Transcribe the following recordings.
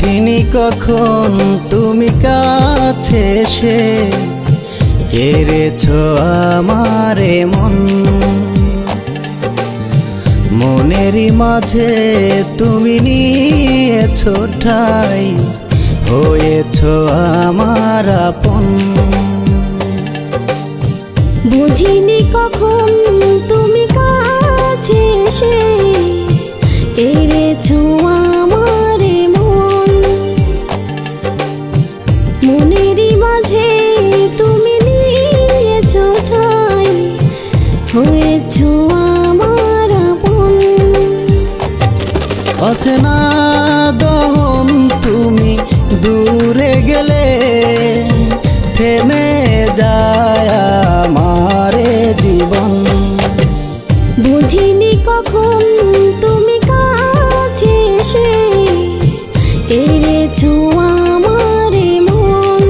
বুঝিনি কখন তুমি কাছে সে কেড়েছ আমারে মন? মনেরই মাঝে তুমি নিয়েছ ঠাই, হয়েছ আমার আপন। বুঝিনি কখন তুমি কাছে এসে অচেনা দহন তুমি দূরে গেলে থেমে যায় আমারে জীবন। বুঝিনি কখন তুমি কাছে এসে কেড়েছ আমার মন।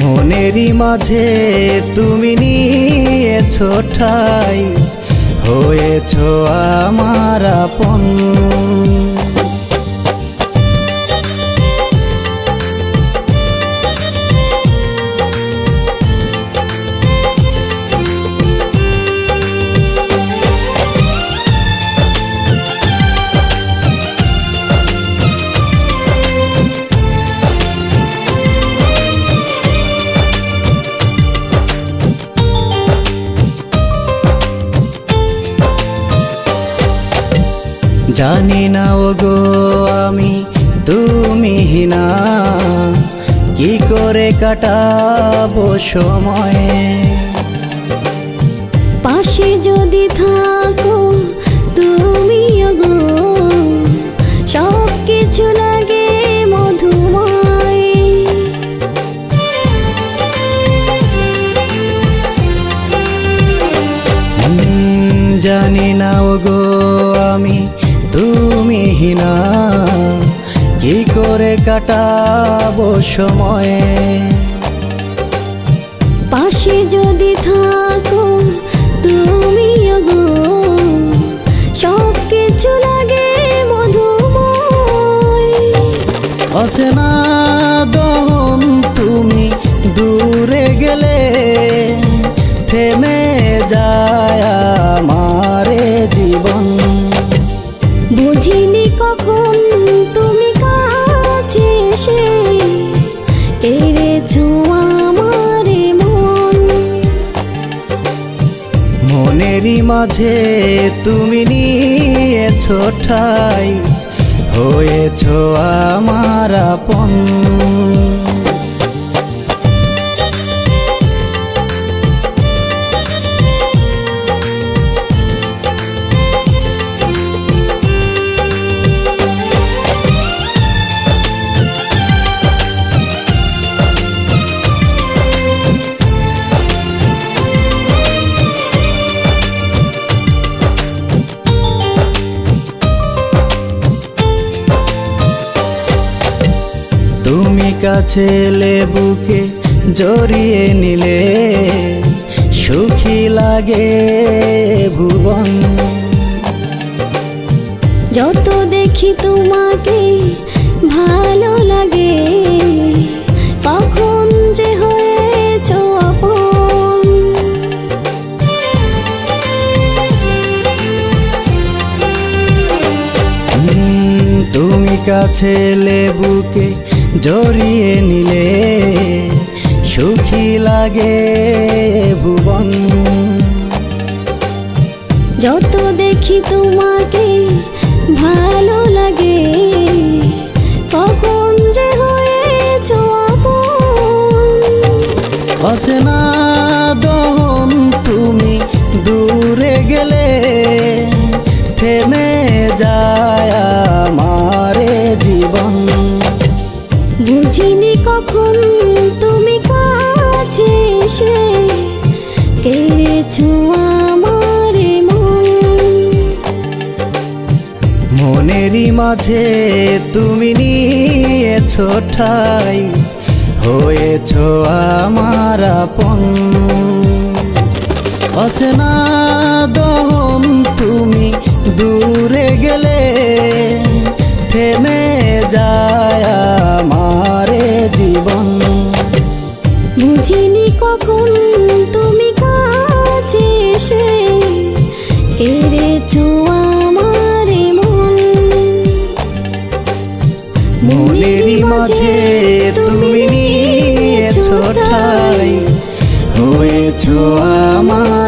মনেরই মাঝে তুমি নিয়েছ ঠাই। হয়েছ আমার আপন। জানি না ও গো আমি তুমি না কি করে কাটাবো সময়? পাশে যদি থাকো তুমি গো সব কিছু লাগে মধুময়। জানি না ও গো না কি করে কাটাবো সময়ে? পাশে যদি থাকো তুমি গো সব কিছু লাগে মধুময়। অচেনা দহন তুমি দূরে গেলে থেমে যায় আমারে জীবন। মনেরই মাঝে তুমি নিয়েছ ঠাই হয়েছ আমার আপন। কাছে এলে বুকে জড়িয়ে নিলে সুখী লাগে ভুবন। যত দেখি তোমাকে ভালো লাগে কখন যে হয়েছ আপন। তুমি কাছে এলে বুকে জড়িয়ে নিলে সুখী লাগে ভুবন। যত দেখি তোমাকে ভালো লাগে কখন যে হয়েছ আপন। অচেনা দহন তুমি দূরে গেলে থেমে যায়। কখন তুমি কাছে এসে কেড়েছ আমার মন? মনেরই মাঝে তুমি নিয়েছ ঠাই, হয়েছ আমার আপন। অচেনা দহন তুমি দূরে গেলে পেরেছ আমার মন। মনের মাঝে তুমি নিয়েছো ঠাই। হয়েছো আমার